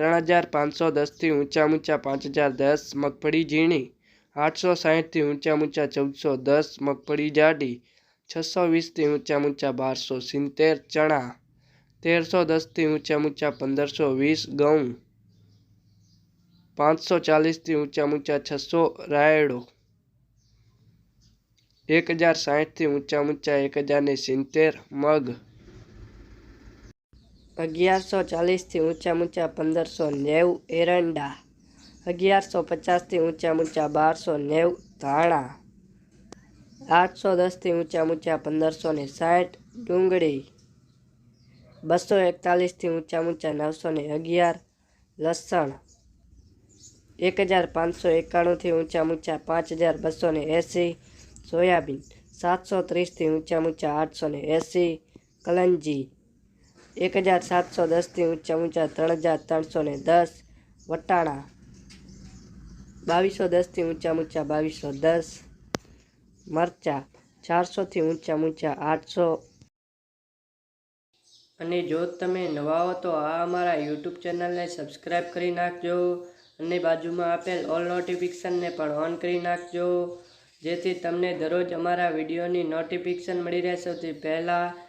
ત્રણ હજાર પાંચસો દસથી ઊંચા ઊંચા પાંચ હજાર દસ, મગફળી ઝીણી આઠસો સાહીઠથી ઊંચા ઊંચા ચૌદસો દસ, મગફળી જાડી છસો વીસથી ઊંચા ઊંચા બારસો સિત્તેર, ચણા તેરસો દસથી ઊંચા ઊંચા પંદરસો વીસ, ઘઉં પાંચસો ચાલીસથી ઊંચા ઊંચા છસો રાયડો એક હજાર સાહીઠથી ઊંચા ઊંચા એક હજાર ને સિત્તેર, મગ અગિયારસો ચાલીસથી ઊંચા ઊંચા પંદરસો નેવું એરંડા. અગિયારસો પચાસથી ઊંચા ઊંચા બારસો નેવું ધાણા. આઠસો દસથી ઊંચા ઊંચા પંદરસો ને સાઠ ડુંગળી. બસો એકતાલીસથી ઊંચા ઊંચા નવસો ને અગિયાર લસણ. એક હજાર પાંચસો એકાણુંથી ઊંચા ઊંચા પાંચ હજાર બસો ને એંસી સોયાબીન. સાતસો ત્રીસથી ઊંચા ઊંચા આઠસો ને એંસી કલંજી. એક હજાર સાતસો દસથી ઊંચા ઊંચા ત્રણ હજાર ત્રણસો ને દસ, વટાણા બાવીસો દસથી ઊંચા ઊંચા બાવીસો દસ, મરચાં ચારસોથી ઊંચા ઊંચા આઠસો. અને જો તમે નવા હો તો આ અમારા યુટ્યુબ ચેનલને સબસ્ક્રાઈબ કરી નાખજો અને બાજુમાં આપેલ ઓલ નોટિફિકેશનને પણ ઓન કરી નાખજો. જેથી તમને દરરોજ અમારા વિડીયોની નોટિફિકેશન મળી રહે સૌથી પહેલાં